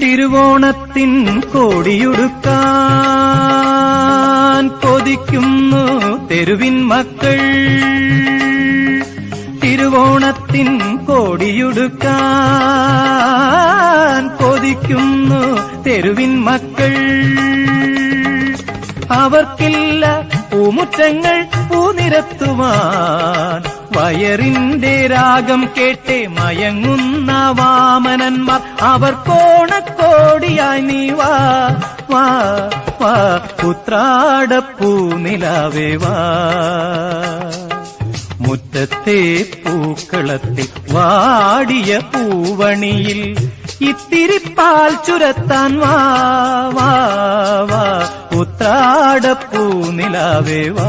തിരുവോണത്തിൻ കോടിയുടുക്കാൻ കൊതിക്കുന്നു തെരുവിൻ മക്കൾ. തിരുവോണത്തിൻ കോടിയുടുക്കാൻ കൊതിക്കുന്നു തെരുവിൻ മക്കൾ. അവർക്കില്ല പൂമുറ്റങ്ങൾ പൂനിരത്തുവാൻ വയറിന്റെ രാഗം കേട്ടേ മയങ്ങുന്ന വാമനന്മാർ. അവർ കോണക്കോടിയായി നീ വാ വാ വാ. ഉത്രാടപ്പൂനിലാവേ വാ. മുറ്റത്തെ പൂക്കളത്തിൽ വാടിയ പൂവണിയിൽ ഇത്തിരി പാൽ ചുരത്താൻ വാ വാ വാ. ഉത്രാടപ്പൂനിലാവേ വാ.